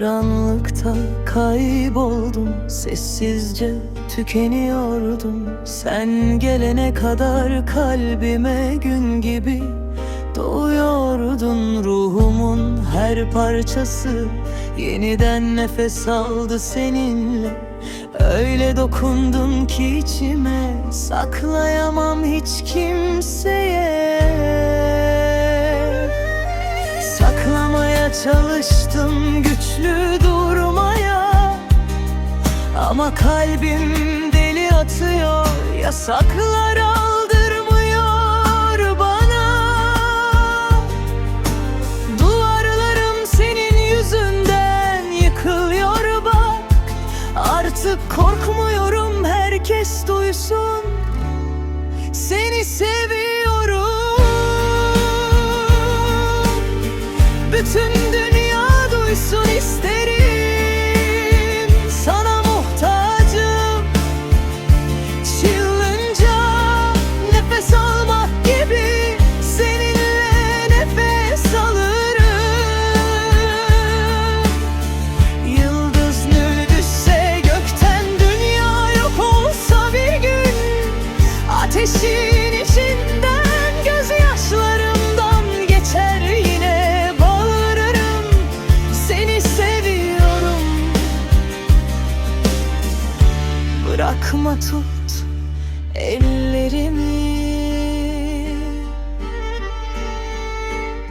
hayata kayboldum Sessizce tükeniyordum. Sen gelene kadar kalbime gün gibi Doğuyordun. Ruhumun her parçası Yeniden nefes aldı seninle. Öyle dokundun ki içime Saklayamam hiç kimseye çalıştım güçlü durmaya. Ama kalbim deli atıyor Yasaklar aldırmıyor bana. Duvarlarım senin yüzünden yıkılıyor bak. Artık korkmuyorum herkes duysun. Seni seviyorum Ateşin içinden gözyaşlarımdan geçer yine. Bağırırım Seni seviyorum. Bırakma tut ellerimi.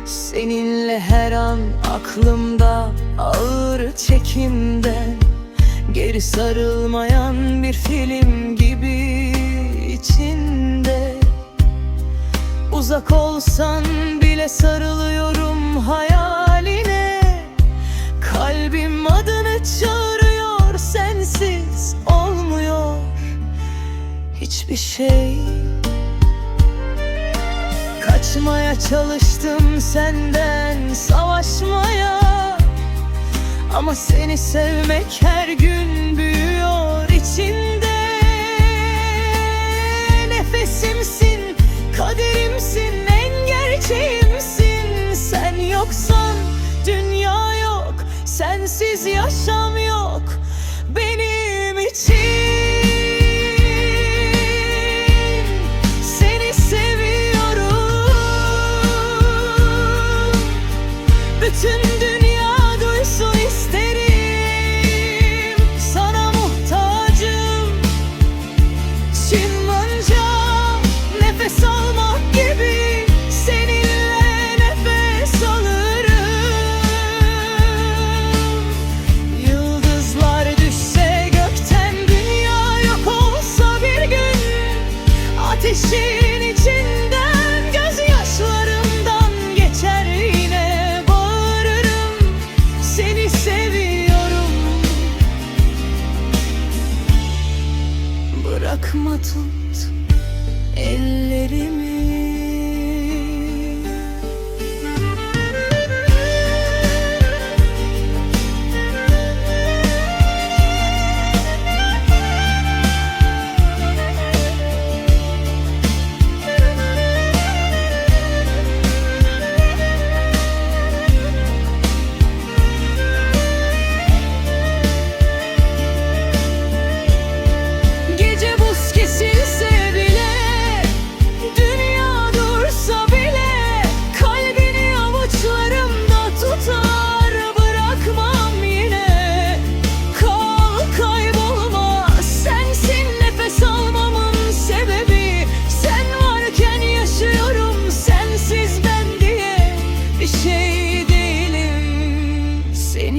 Seninle her an aklımda ağır çekimden Geri sarılmayan bir film gibi içinde. Uzak olsan bile sarılıyorum hayaline. Kalbim adını çağırıyor sensiz olmuyor hiçbir şey. Kaçmaya çalıştım senden savaşmaya. Ama seni sevmek her gün büyüyor içinde sensiz yaşam yok Benim için. Seni seviyorum. Bütün Ateşin içinden geçer yine bağırırım. Seni seviyorum. Bırakma tut ellerimi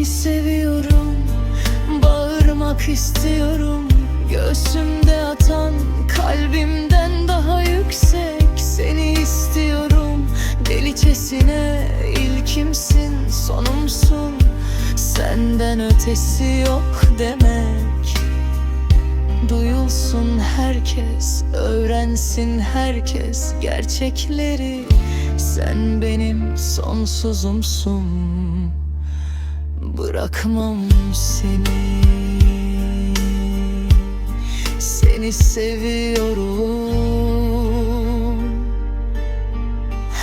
Seni seviyorum. Bağırmak istiyorum. Göğsümde atan kalbimden daha yüksek. Seni istiyorum. Delicesine ilkimsin sonumsun. Senden ötesi yok demek. Duyulsun herkes, öğrensin herkes gerçekleri. Sen benim sonsuzumsun Bırakmam seni. Seni seviyorum.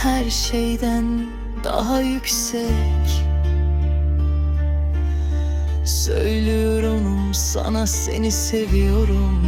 Her şeyden daha yüksek. Söylüyorum sana seni seviyorum